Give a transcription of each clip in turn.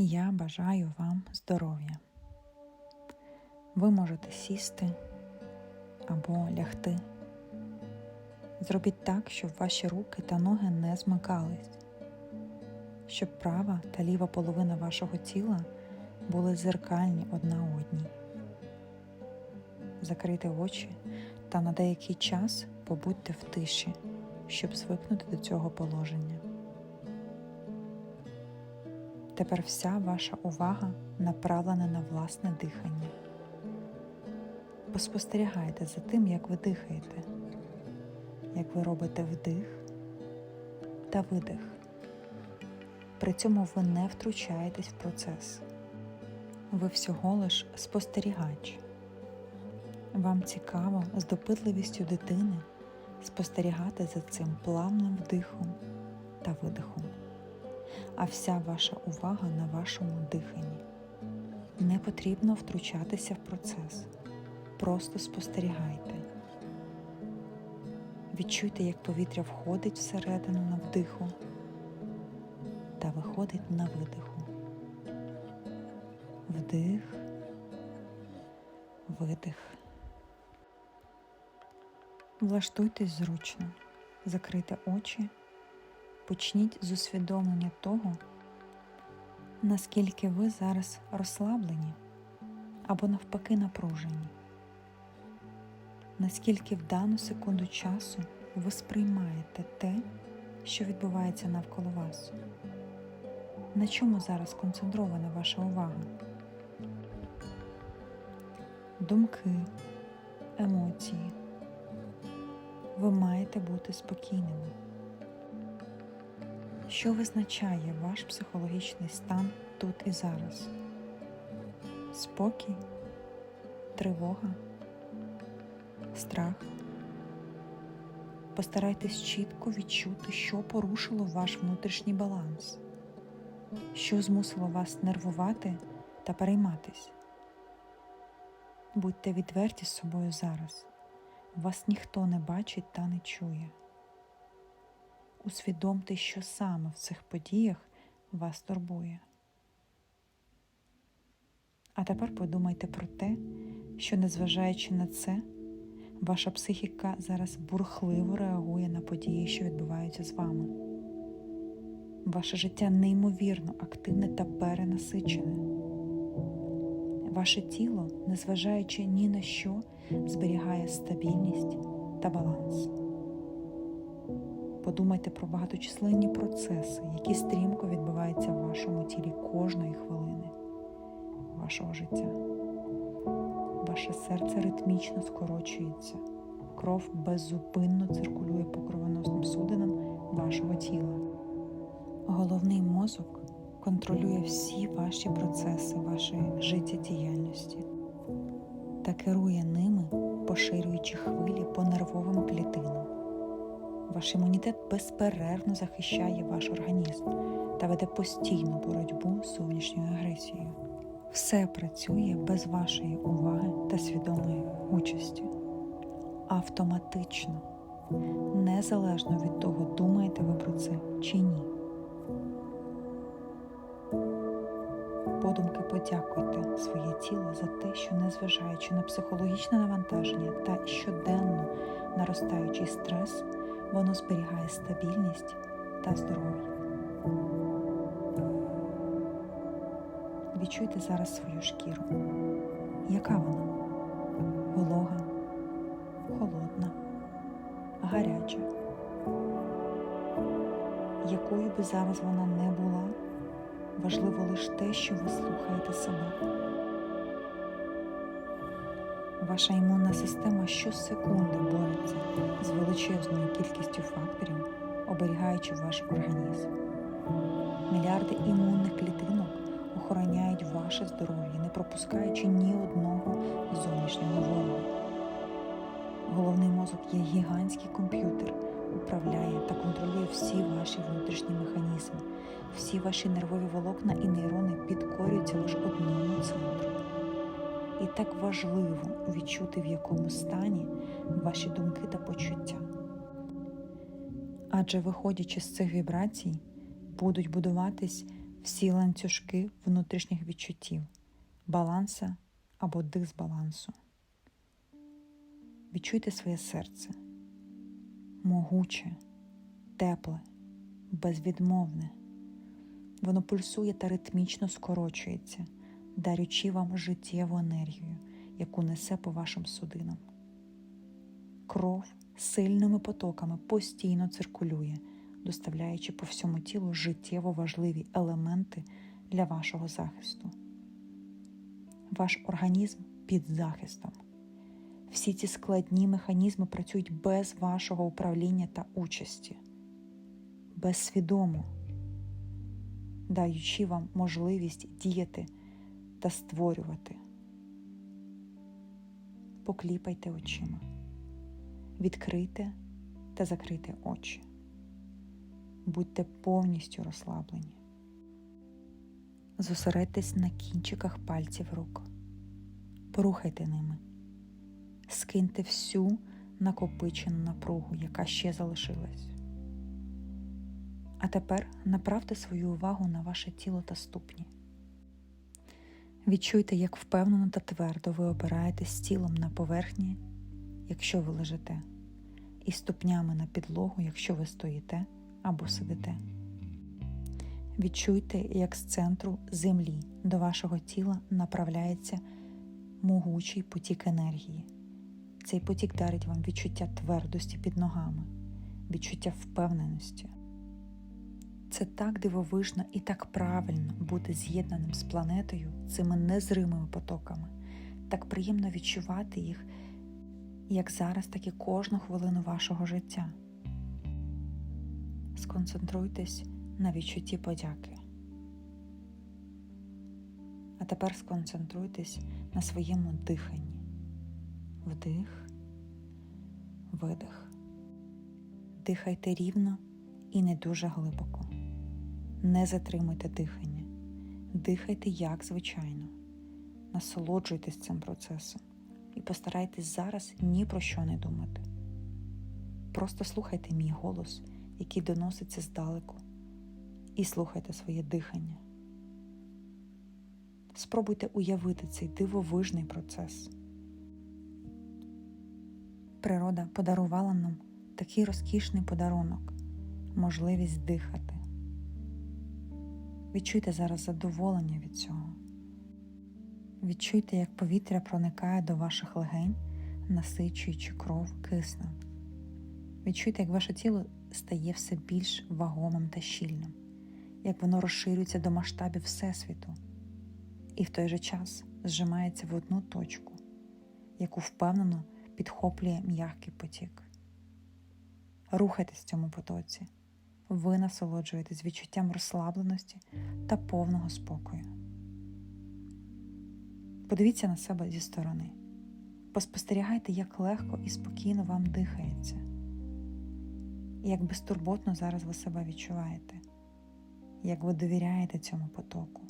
Я бажаю вам здоров'я. Ви можете сісти або лягти. Зробіть так, щоб ваші руки та ноги не змикались, щоб права та ліва половина вашого тіла були зеркальні одна одній. Закрийте очі та на деякий час побудьте в тиші, щоб звикнути до цього положення. Тепер вся ваша увага направлена на власне дихання. Поспостерігайте за тим, як ви дихаєте, як ви робите вдих та видих. При цьому ви не втручаєтесь в процес. Ви всього лиш спостерігач. Вам цікаво з допитливістю дитини спостерігати за цим плавним вдихом та видихом а вся ваша увага на вашому диханні. Не потрібно втручатися в процес. Просто спостерігайте. Відчуйте, як повітря входить всередину на вдиху та виходить на видиху. Вдих, видих. Влаштуйтесь зручно, закрийте очі Почніть з усвідомлення того, наскільки ви зараз розслаблені або навпаки напружені, наскільки в дану секунду часу ви сприймаєте те, що відбувається навколо вас. На чому зараз концентрована ваша увага? Думки, емоції. Ви маєте бути спокійними що визначає ваш психологічний стан тут і зараз? Спокій, тривога, страх. Постарайтесь чітко відчути, що порушило ваш внутрішній баланс, що змусило вас нервувати та перейматись. Будьте відверті з собою зараз. Вас ніхто не бачить та не чує усвідомте, що саме в цих подіях вас турбує. А тепер подумайте про те, що, незважаючи на це, ваша психіка зараз бурхливо реагує на події, що відбуваються з вами. Ваше життя неймовірно активне та перенасичене. Ваше тіло, незважаючи ні на що, зберігає стабільність та баланс. Подумайте про багаточисленні процеси, які стрімко відбуваються в вашому тілі кожної хвилини вашого життя. Ваше серце ритмічно скорочується, кров беззупинно циркулює по кровоносним судинам вашого тіла. Головний мозок контролює всі ваші процеси вашої життєдіяльності та керує ними, поширюючи хвилі по нервовим клітинам. Ваш імунітет безперервно захищає ваш організм та веде постійну боротьбу з зовнішньою агресією. Все працює без вашої уваги та свідомої участі. Автоматично, незалежно від того, думаєте ви про це чи ні. Подумки подякуйте своє тіло за те, що, незважаючи на психологічне навантаження та щоденно наростаючий стрес, воно зберігає стабільність та здоров'я. Відчуйте зараз свою шкіру. Яка вона? Волога, холодна, гаряча. Якою би зараз вона не була, важливо лише те, що ви слухаєте себе. Ваша імунна система щосекунди бореться з величезною кількістю факторів, оберігаючи ваш організм. Мільярди імунних клітинок охороняють ваше здоров'я, не пропускаючи ні одного зовнішнього ворога. Головний мозок є гігантський комп'ютер, управляє та контролює всі ваші внутрішні механізми, всі ваші нервові волокна і нейрони підкорюються лише одному центру. І так важливо відчути, в якому стані ваші думки та почуття. Адже, виходячи з цих вібрацій, будуть будуватись всі ланцюжки внутрішніх відчуттів, баланса або дисбалансу. Відчуйте своє серце, могуче, тепле, безвідмовне. Воно пульсує та ритмічно скорочується, дарючи вам життєву енергію, яку несе по вашим судинам. Кров сильними потоками постійно циркулює, доставляючи по всьому тілу життєво важливі елементи для вашого захисту. Ваш організм під захистом. Всі ці складні механізми працюють без вашого управління та участі, безсвідомо, даючи вам можливість діяти та створювати. Покліпайте очима, відкрийте та закрийте очі. Будьте повністю розслаблені. Зосередьтесь на кінчиках пальців рук. Порухайте ними. Скиньте всю накопичену напругу, яка ще залишилась. А тепер направте свою увагу на ваше тіло та ступні. Відчуйте, як впевнено та твердо ви опираєтесь тілом на поверхні, якщо ви лежите, і ступнями на підлогу, якщо ви стоїте або сидите. Відчуйте, як з центру землі до вашого тіла направляється могучий потік енергії. Цей потік дарить вам відчуття твердості під ногами, відчуття впевненості. Це так дивовижно і так правильно бути з'єднаним з планетою цими незримими потоками, так приємно відчувати їх як зараз, так і кожну хвилину вашого життя. Сконцентруйтесь на відчутті подяки. А тепер сконцентруйтесь на своєму диханні. Вдих, видих. Дихайте рівно і не дуже глибоко. Не затримуйте дихання. Дихайте як звичайно. Насолоджуйтесь цим процесом і постарайтесь зараз ні про що не думати. Просто слухайте мій голос, який доноситься здалеку, і слухайте своє дихання. Спробуйте уявити цей дивовижний процес. Природа подарувала нам такий розкішний подарунок можливість дихати. Відчуйте зараз задоволення від цього. Відчуйте, як повітря проникає до ваших легень, насичуючи кров киснем. Відчуйте, як ваше тіло стає все більш вагомим та щільним, як воно розширюється до масштабів Всесвіту і в той же час зжимається в одну точку, яку впевнено підхоплює м'який потік. Рухайтесь в цьому потоці. Ви насолоджуєтесь відчуттям розслабленості та повного спокою. Подивіться на себе зі сторони. Поспостерігайте, як легко і спокійно вам дихається, як безтурботно зараз ви себе відчуваєте, як ви довіряєте цьому потоку,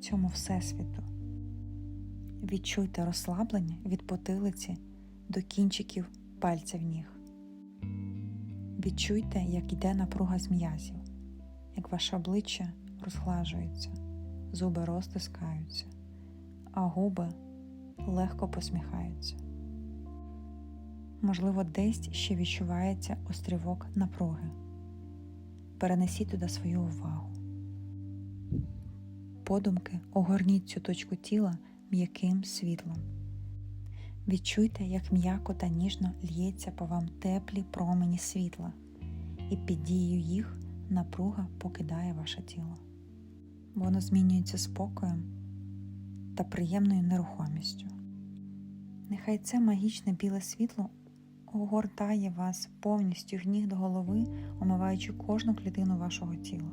цьому Всесвіту. Відчуйте розслаблення від потилиці до кінчиків пальців ніг. Відчуйте, як йде напруга з м'язів, як ваше обличчя розглажується, зуби розтискаються, а губи легко посміхаються. Можливо, десь ще відчувається острівок напруги. Перенесіть туди свою увагу. Подумки огорніть цю точку тіла м'яким світлом. Відчуйте, як м'яко та ніжно л'ється по вам теплі промені світла, і під дією їх напруга покидає ваше тіло. Воно змінюється спокоєм та приємною нерухомістю. Нехай це магічне біле світло огортає вас повністю в ніг до голови, омиваючи кожну клітину вашого тіла,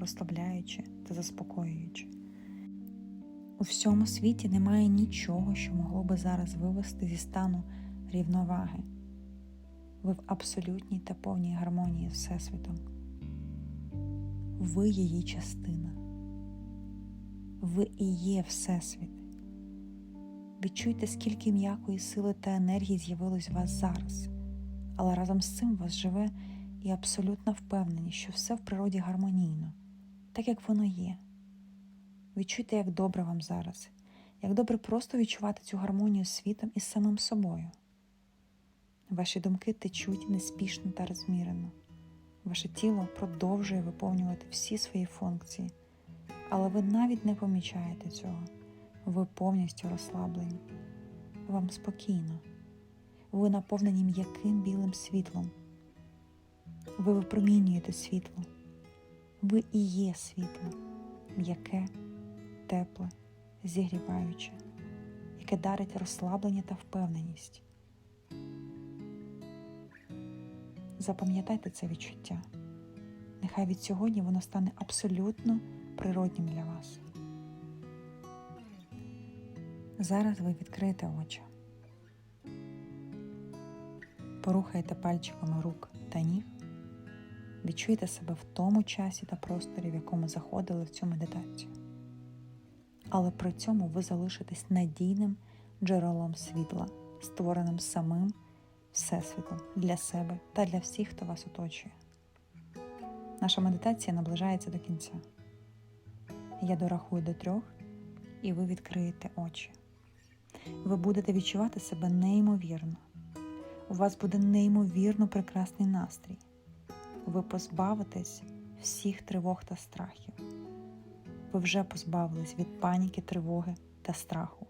розслабляючи та заспокоюючи. У всьому світі немає нічого, що могло би зараз вивести зі стану рівноваги. Ви в абсолютній та повній гармонії з Всесвітом. Ви її частина. Ви і є Всесвіт. Відчуйте, скільки м'якої сили та енергії з'явилось у вас зараз, але разом з цим вас живе і абсолютна впевненість, що все в природі гармонійно, так як воно є. Відчуйте, як добре вам зараз, як добре просто відчувати цю гармонію з світом і з самим собою. Ваші думки течуть неспішно та розмірено. Ваше тіло продовжує виповнювати всі свої функції, але ви навіть не помічаєте цього. Ви повністю розслаблені. Вам спокійно. Ви наповнені м'яким білим світлом. Ви випромінюєте світло. Ви і є світло, м'яке, тепле, зігріваюче, яке дарить розслаблення та впевненість. Запам'ятайте це відчуття. Нехай від сьогодні воно стане абсолютно природнім для вас. Зараз ви відкриєте очі, порухаєте пальчиками рук та ніг, відчуєте себе в тому часі та просторі, в якому заходили в цю медитацію. Але при цьому ви залишитесь надійним джерелом світла, створеним самим Всесвітом для себе та для всіх, хто вас оточує. Наша медитація наближається до кінця. Я дорахую до трьох, і ви відкриєте очі. Ви будете відчувати себе неймовірно. У вас буде неймовірно прекрасний настрій. Ви позбавитесь всіх тривог та страхів. Ви вже позбавились від паніки, тривоги та страху.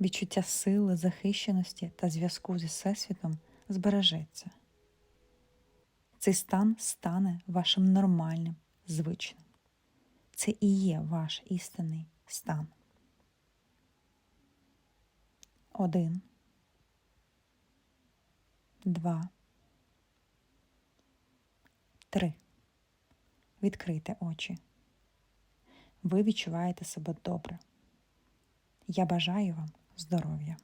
Відчуття сили, захищеності та зв'язку зі Всесвітом збережеться. Цей стан стане вашим нормальним, звичним. Це і є ваш істинний стан. Один. Два. Три. Відкрийте очі. Ви відчуваєте себе добре. Я бажаю вам здоров'я.